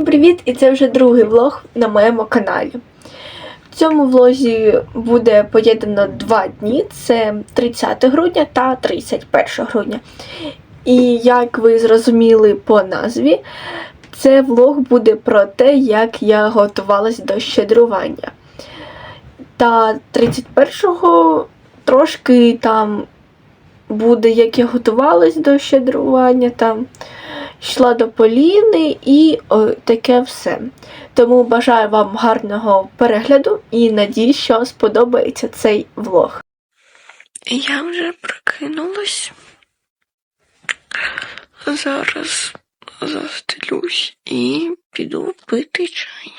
Всім привіт! І це вже другий влог на моєму каналі. В цьому влозі буде поєднано два дні: це 30 грудня та 31 грудня. І як ви зрозуміли по назві, це влог буде про те, як я готувалась до щедрування. Та 31-го трошки там буде, як я готувалась до щедрування, там йшла до Поліни і о, таке все. Тому бажаю вам гарного перегляду і надію, що сподобається цей влог. Я вже прокинулась. Зараз застелюсь і піду пити чай.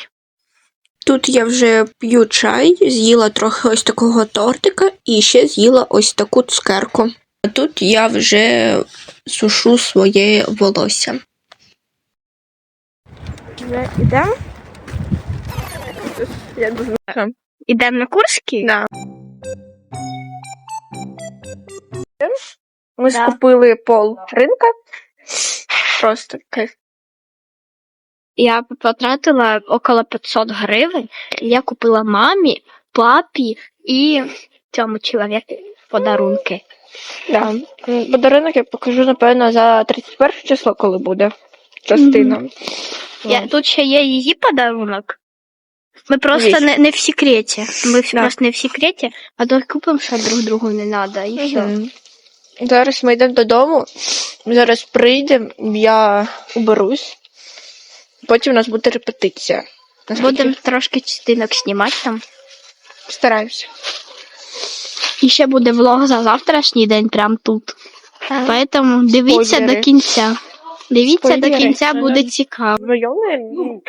Тут я вже п'ю чай, з'їла трохи ось такого тортика і ще з'їла ось таку цукерку. Тут я вже сушу своє волосся. Вже йдемо? Я не знаю. Ідемо на Курський? Да. Ми Да. скупили пол ринка. Просто кайф. Я потратила около 500 гривень. Я купила мамі, папі і цьому чоловіку подарунки. Да. Подарунок я покажу, напевно, за 31 число, коли буде частина. Я, тут ще є її подарунок. Ми просто не, не в секреті. Ми всі Да. просто не в секреті, а то купимо, що друг другу не треба. І все. Мгм. Зараз ми йдемо додому. Зараз прийдемо, я уберусь. Потім у нас буде репетиція. Наскільки- Будемо трошки частинок знімати там. Стараємося. І ще буде влог за завтрашній день прям тут. Поэтому дивіться Спойлери. до кінця. Дивіться до Спойлери. кінця, буде цікаво. Вдвоєм, ну,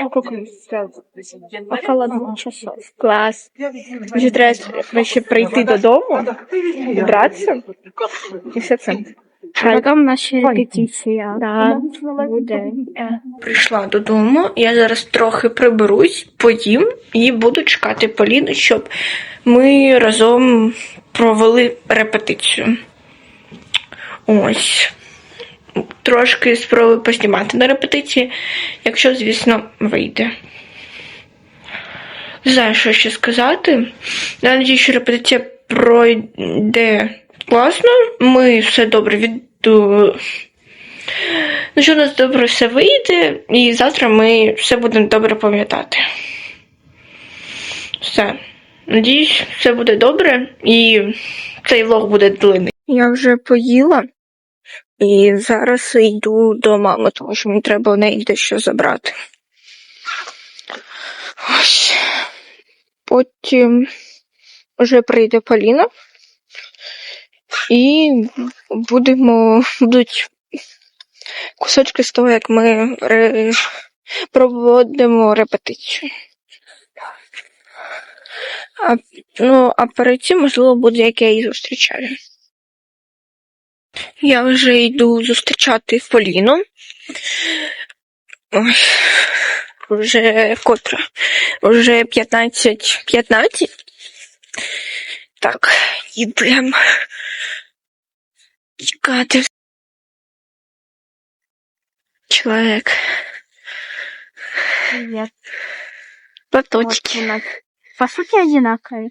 Около часов. Клас. Вже треба ще прийти додому, зібратися і все це. Потім наша репетиція. Да, буде. Прийшла додому, я зараз трохи приберусь, поїм і буду чекати Поліну, щоб ми разом провели репетицію. Ось. Трошки спробую поснімати на репетиції, якщо, звісно, вийде. Не знаю, що ще сказати. Я надію, що репетиція пройде класно. Ми все добре відду. Ну, що у нас добре все вийде, і завтра ми все будемо добре пам'ятати. Все. Надіюсь, все буде добре і цей влог буде длинний. Я вже поїла і зараз йду до мами, тому що мені треба у неї дещо забрати. Ось. Потім вже прийде Поліна. І будемо будуть кусочки з того, як ми ре... проводимо репетицію. А, ну, а перед цим, можливо, буде, як я її зустрічаю. Я вже йду зустрічати Поліну. Ой, Вже котра? Вже 15 15. Так, йдемо. Чекати человек. Привет. Платочки. Вот у нас, По суті, одинакові.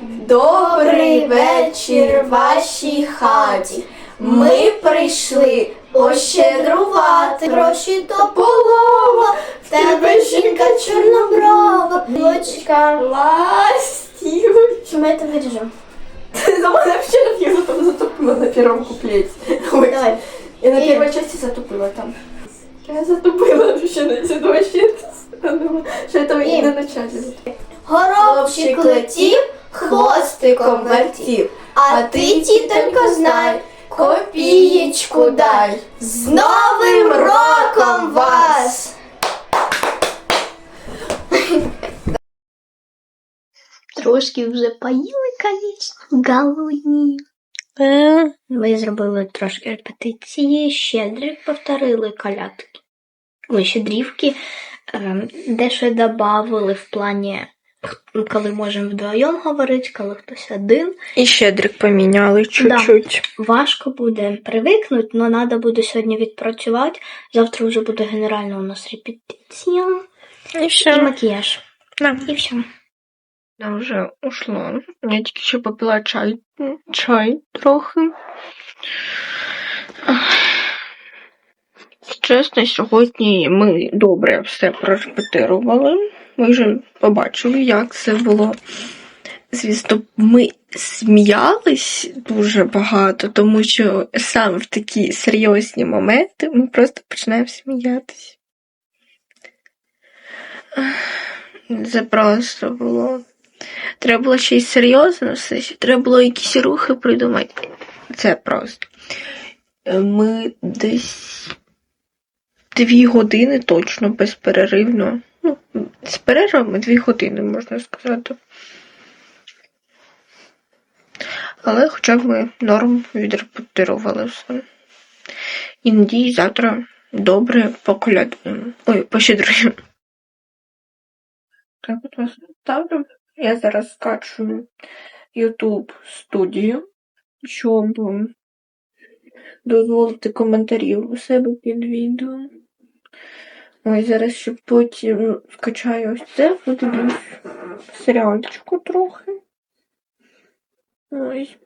Добрий вечір вашій хаті. Ми прийшли пощедрувати гроші до полова. В тебе жінка чорноброва. Дочка ластівочка. Чому я тебе виріжу? За мене вчора я там затопила на первом куплете. Давай. я на первой части затопила там. Я затопила вообще на эти два щита. Что это и на начале. Горобчик летів, хвостиком вертів. А ти, тітонько, знай, копієчку дай. З Новим роком вас! Трошки вже поїли, конечно, голодні. Ми зробили трошки репетиції, щедрик повторили колядки. Ой, щедрівки. Ем, Дещо додавали в плані коли можемо вдвоєм говорити, коли хтось один. І щедрик поміняли чуть-чуть. Важко буде привикнути, але треба буде сьогодні відпрацювати. Завтра вже буде генеральна у нас репетиція І і макіяж. Да. І все. Вже ушла. Я тільки що попила чай. Чай трохи. Чесно, сьогодні ми добре все прорепетирували. Ми вже побачили, як це було. Звісно, ми сміялись дуже багато, тому що саме в такі серйозні моменти ми просто починаємо сміятись. Це просто було. Треба було й серйозно все, треба було якісь рухи придумати. Це просто. Е, Ми десь дві години точно безперервно. Ну, з перервами дві години, можна сказати. Але хоча б ми норм відрепетирували все. І надіюсь, завтра добре поколядуємо. Ой, пощедруємо. Так, от вас ставлю. Я зараз скачую YouTube студію, щоб дозволити коментарів у себе під відео. Ось зараз ще потім скачаю ось це, подивлюсь серіальчику трохи. Ось.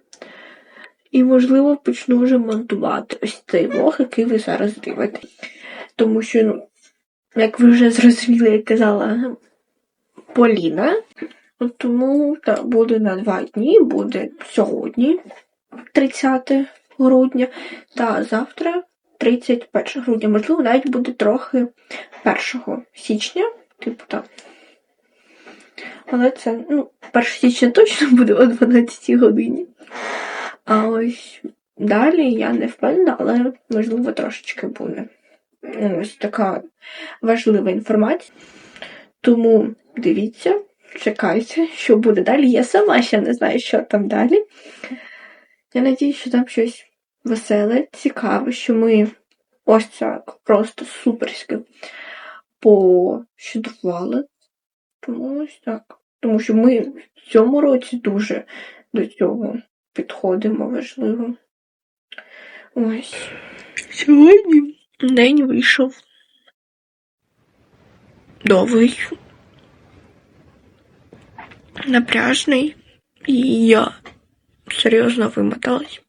І, можливо, почну вже монтувати ось цей влог, який ви зараз дивитесь. Тому що, ну, як ви вже зрозуміли, як казала Поліна, Тому так, буде на два дні, буде сьогодні, 30 грудня, та завтра, 31 грудня. Можливо, навіть буде трохи 1 січня, типу так. Але це, ну, 1 січня точно буде о 12 годині. А ось далі я не впевнена, але можливо трошечки буде. Ось така важлива інформація. Тому дивіться чекайте, що буде далі. Я сама ще не знаю, що там далі. Я надію, що там щось веселе, цікаве, що ми ось так просто суперськи пощедрували. Тому ось так. Тому що ми в цьому році дуже до цього підходимо важливо. Ось. Сьогодні день вийшов. Довгий напряжний, і я серйозно вимоталась.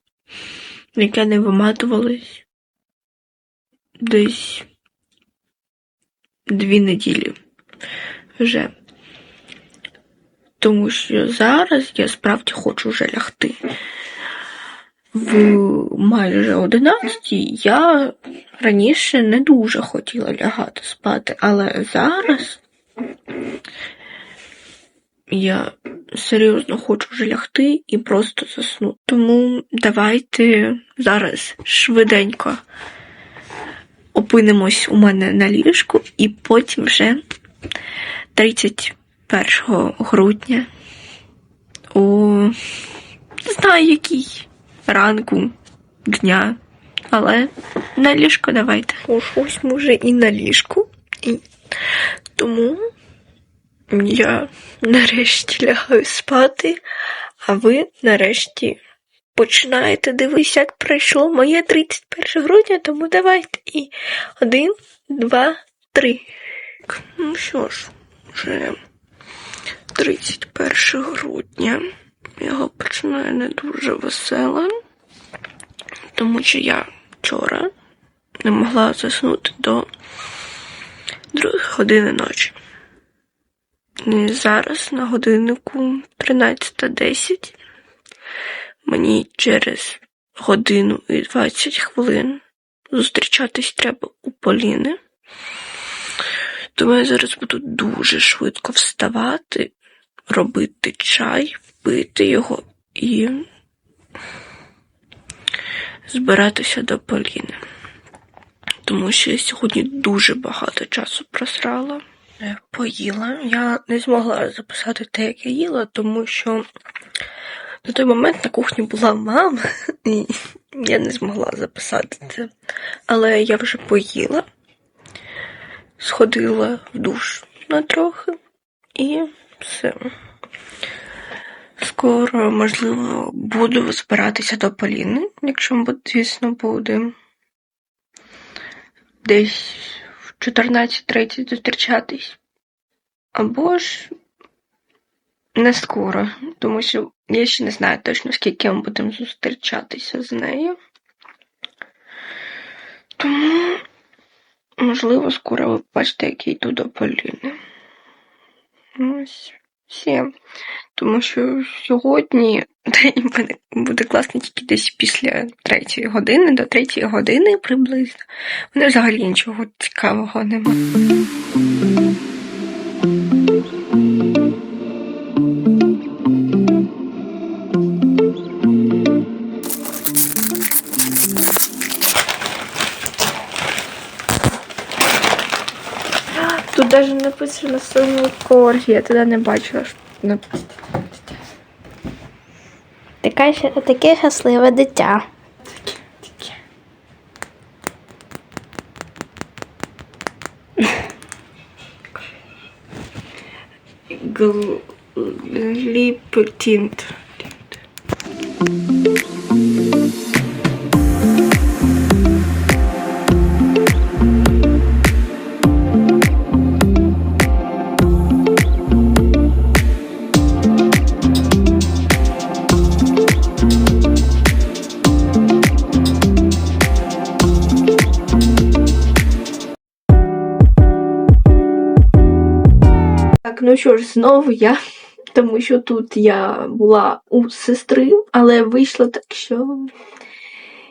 Як я не виматувалась десь дві неділі вже. Тому що зараз я справді хочу вже лягти. В майже 11 я раніше не дуже хотіла лягати спати, але зараз я серйозно хочу вже лягти і просто заснути. Тому давайте зараз швиденько опинимось у мене на ліжку, і потім вже 31 грудня о не знаю який ранку дня. Але на ліжко давайте. Ось ось ми і на ліжку. І тому я нарешті лягаю спати, а ви нарешті починаєте дивитися, як пройшло моє 31 грудня, тому давайте. І один, два, три. Ну що ж, вже 31 грудня. Його починає не дуже весело, тому що я вчора не могла заснути до другої години ночі. І зараз на годиннику 13.10 мені через годину і 20 хвилин зустрічатись треба у Поліни. Тому я зараз буду дуже швидко вставати, робити чай, пити його і збиратися до Поліни. Тому що я сьогодні дуже багато часу просрала. Е, Поїла. Я не змогла записати те, як я їла, тому що на той момент на кухні була мама, і я не змогла записати це. Але я вже поїла, сходила в душ на трохи і все. Скоро, можливо, буду збиратися до Поліни, якщо, звісно, буде. Десь в 14.30 зустрічатись. Або ж не скоро, тому що я ще не знаю точно, скільки ми будемо зустрічатися з нею. Тому, можливо, скоро ви побачите, як я йду до Поліни. Ось все. Тому що сьогодні день буде, буде класний тільки десь після третьої години, до третьої години приблизно. Мене взагалі нічого цікавого немає. Тут даже написано суму коргі, я тоді не бачила. що написано. Таке, щ- таке щасливе дитя. Гліпертінт. Ну що ж, знову я, тому що тут я була у сестри, але вийшло так, що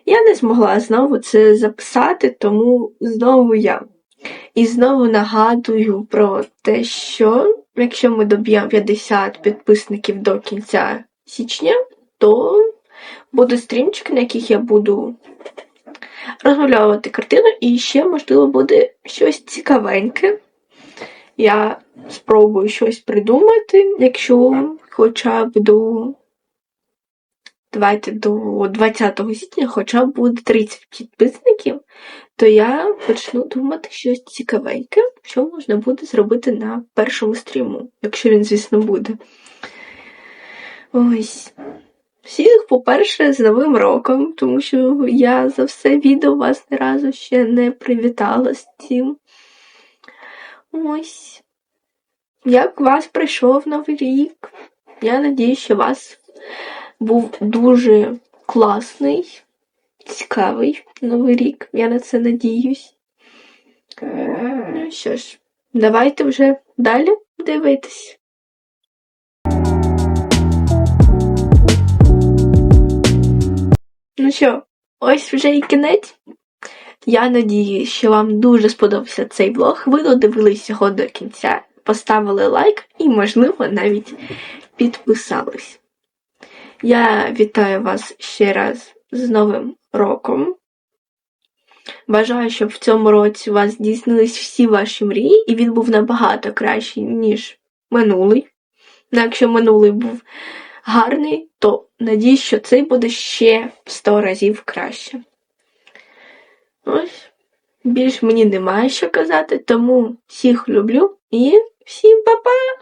я не змогла знову це записати, тому знову я. І знову нагадую про те, що якщо ми доб'ємо 50 підписників до кінця січня, то буде стрімчик, на яких я буду розмальовувати картину, і ще, можливо, буде щось цікавеньке. Я спробую щось придумати, якщо хоча б до. Давайте до 20 січня хоча б буде 30 підписників, то я почну думати щось цікавеньке, що можна буде зробити на першому стріму, якщо він, звісно, буде. Ось. Всіх, по-перше, з Новим роком, тому що я за все відео вас ні разу ще не привітала з цим. Ось. Як вас прийшов Новий рік? Я надію, що у вас був дуже класний, цікавий Новий рік. Я на це надіюсь. Ну що ж, давайте вже далі дивитись. Ну що, ось вже і кінець. Я надію, що вам дуже сподобався цей влог. Ви додивились його до кінця, поставили лайк і, можливо, навіть підписались. Я вітаю вас ще раз з Новим роком. Бажаю, щоб в цьому році у вас здійснились всі ваші мрії, і він був набагато кращий, ніж минулий. Ну, якщо минулий був гарний, то надіюсь, що цей буде ще в 100 разів краще. Ось, більш мені немає що казати, тому всіх люблю і всім па-па!